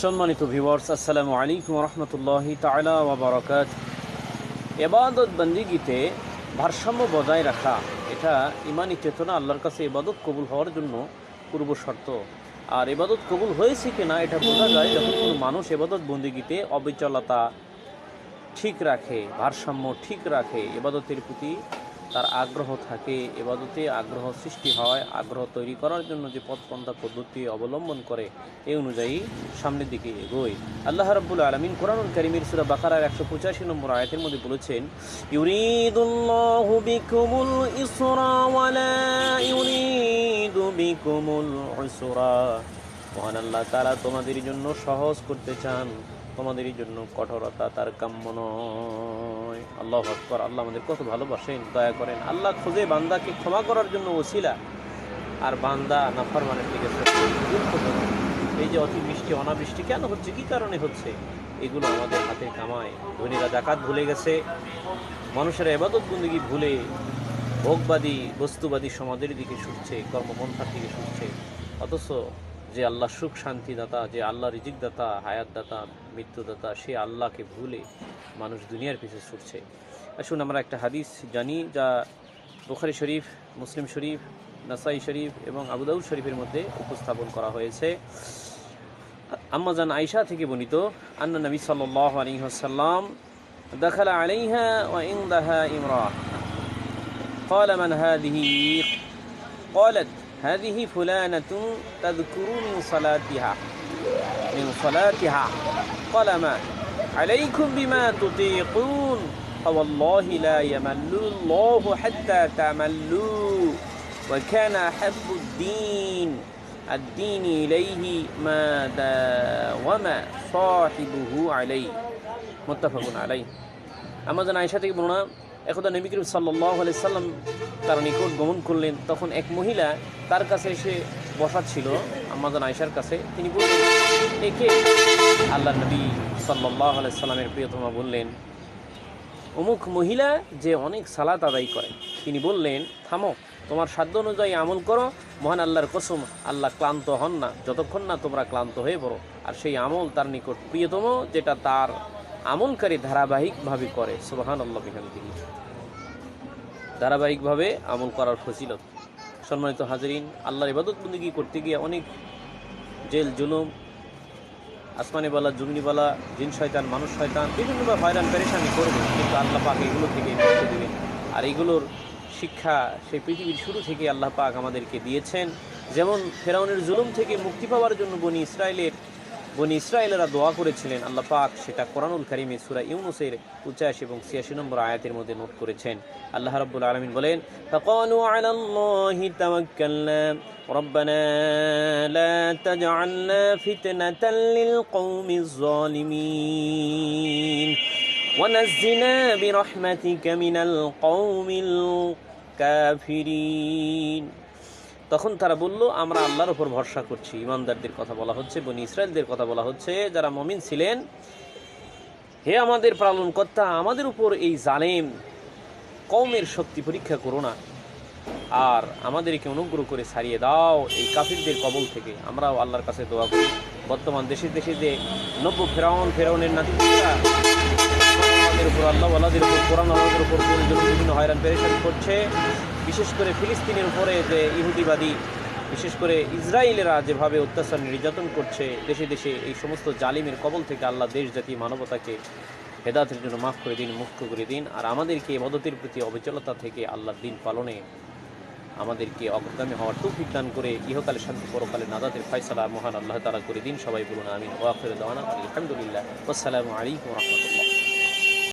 সম্মানিত ভিউয়ার্স আসসালামু আলাইকুম রহমতুল্লাহ তালা ওবরাকাত এবাদত বন্দিগিতে ভারসাম্য বজায় রাখা, এটা ইমানি চেতনা আল্লাহর কাছে এবাদত কবুল হওয়ার জন্য পূর্ব শর্ত। আর এবাদত কবুল হয়েছে কিনা এটা বোঝা যায় যখন কোনো মানুষ এবাদত বন্দিগিতে অবিচলতা ঠিক রাখে, ভারসাম্য ঠিক রাখে এবাদতের প্রতি তার আগ্রহ থাকে, এবাদতে আগ্রহ সৃষ্টি হয়, আগ্রহ তৈরি করার জন্য যে পথপন্থা পদ্ধতি অবলম্বন করে, এই অনুযায়ী সামনের দিকে এগোয়। আল্লাহ রাব্বুল আলমিন কোরআনুল করিমের সুরা বাকারার একশো পঁচাশি নম্বর আয়াতের মধ্যে বলেছেন, ইউরিদুল্লাহু বিকুমুল মহান আল্লাহ তারা তোমাদের জন্য সহজ করতে চান। তোমাদের জন্য কঠোরতা তার কাম্য নয়। আল্লাহ আকবর, আল্লাহ আমাদের কত ভালোবাসেন, দয়া করেন। আল্লাহ খোঁজে বান্দাকে ক্ষমা করার জন্য ওসিলা। আর বান্দা নাফারমানের দিকে এই যে অতিবৃষ্টি, অনাবৃষ্টি কেন হচ্ছে? কী কারণে হচ্ছে? এগুলো আমাদের হাতে কামায়। ধনীরা জাকাত ভুলে গেছে। মানুষের এবাদত বন্দী ভুলে ভোগবাদী, বস্তুবাদী সমাজের দিকে ছুটছে, কর্মপন্থার দিকে ছুটছে। অথচ যে আল্লাহ সুখ শান্তিদাতা যে আল্লাহ রিজিকদাতা হায়াতদাতা মৃত্যুদাতা সে আল্লাহকে ভুলে মানুষ দুনিয়ার পিছনে ছুটছে আসুন আমরা একটা হাদিস জানি যা বুখারি শরীফ মুসলিম শরীফ নাসাই শরীফ এবং আবুদাউদ শরীফের মধ্যে উপস্থাপন করা হয়েছে আম্মাজান আয়সা থেকে বর্ণিত আন্না নবী সাল্লাল্লাহু আলাইহি ওয়াসাল্লাম دخل عليها وعندها امرأة قال من هذه قالت هذه فلانة تذكر من صلاتها من صلاتها قال ما عليكم بما تطيقون فوالله لا يمل الله حتى تملوا وكان أحب الدين الدين إليه ما داوم صاحبه عليه متفق عليه আমাদের আয়সা থেকে বর্ণনা একদা নবী করিম সাল্লাহ সাল্লাম তার নিকট গমন করলেন। তখন এক মহিলা তার কাছে এসে বসা ছিল আমাদের আয়সার কাছে। তিনি বললেন একে আল্লাহ নবী সাল্লাহ সাল্লামের প্রিয়তমা বললেন, অমুক মহিলা যে অনেক সালাত আদায় করে। তিনি বললেন, থামো, তোমার সাধ্য অনুযায়ী আমল করো। মহান আল্লাহর কসম, আল্লাহ ক্লান্ত হন না। যতক্ষণ না তোমরা ক্লান্ত হয়ে পড়ো। আর সেই আমল তার নিকট প্রিয়তম, যেটা তার আমলকারী ধারাবাহিকভাবে করে সুবাহান আল্লাহ বিহামদিহি। ধারাবাহিকভাবে আমল করার ফজিলত। সম্মানিত হাজরিন, আল্লাহর ইবাদত বন্দিগি করতে গিয়ে অনেক জেল, জুলুম আসমানিবালা জুগনিবালা জিন শয়তান, মানুষ শয়তান, বিভিন্নভাবে হয়রান, পেরেশানি করবে, কিন্তু আল্লাহ পাক এগুলো থেকে মুক্তি দেবেন। আর এগুলোর শিক্ষা সেই পৃথিবীর শুরু থেকে আল্লাহ পাক আমাদেরকে দিয়েছেন। যেমন ফেরাউনের জুলুম থেকে মুক্তি পাওয়ার জন্য বনি ইসরায়েলের বনি ইসরায়েলেরা দোয়া করেছিলেন আল্লাহ পাক সেটা কোরআনুল কারিমে সুরা ইউনুসের পঁচাশি এবং ছিয়াশি নম্বর আয়াতের মধ্যে নোট করেছেন আল্লাহ রাব্বুল আলামিন বলেন فقالوا على الله توكلنا ربنا لا تجعلنا فتنة للقوم الظالمين ونزنا برحمتك من القوم الكافرين তখন তারা বলল, আমরা আল্লাহর উপর ভরসা করছি। ইমানদারদের কথা বলা হচ্ছে, বনি ইসরায়েলদের কথা বলা হচ্ছে, যারা মমিন ছিলেন। হে আমাদের পালনকর্তা, আমাদের উপর এই জালেম কমের শক্তি পরীক্ষা করো না। আর আমাদেরকে অনুগ্রহ করে ছাড়িয়ে দাও এই কাফিরদের কবল থেকে। আমরাও আল্লাহর কাছে দোয়া করি। বর্তমান দেশে দেশে যে নব্য ফেরাউন, ফেরাউনের নাতিরা আমাদের উপর আল্লাহ আল্লাহদের উপর, কোরআন আল্লাহদের উপর বিভিন্ন হয়রান, পেরেশানি করছে। বিশেষ করে ফিলিস্তিনের উপরে যে ইহুদিবাদী, বিশেষ করে ইসরায়েলেরা যেভাবে অত্যাচার নির্যাতন করছে, দেশে দেশে এই সমস্ত জালিমের কবল থেকে আল্লাহ দেশ জাতি মানবতাকে হেদাতের জন্য মাফ করে দিন, মুক্ত করে দিন। আর আমাদেরকে মদতের প্রতি অবিচলতা থেকে আল্লাহর দিন পালনে আমাদেরকে অগ্রগামী হওয়ার তৌফিক দান করে ইহকালে শান্তি, পরকালে নাদাতের ফয়সালা মহান আল্লাহ তালা করে দিন। সবাই বলুন আমিন। ওয়াফির দাওয়ানা আলহামদুলিল্লাহ আসসালামু আলাইকুম রহমতুল্লাহ।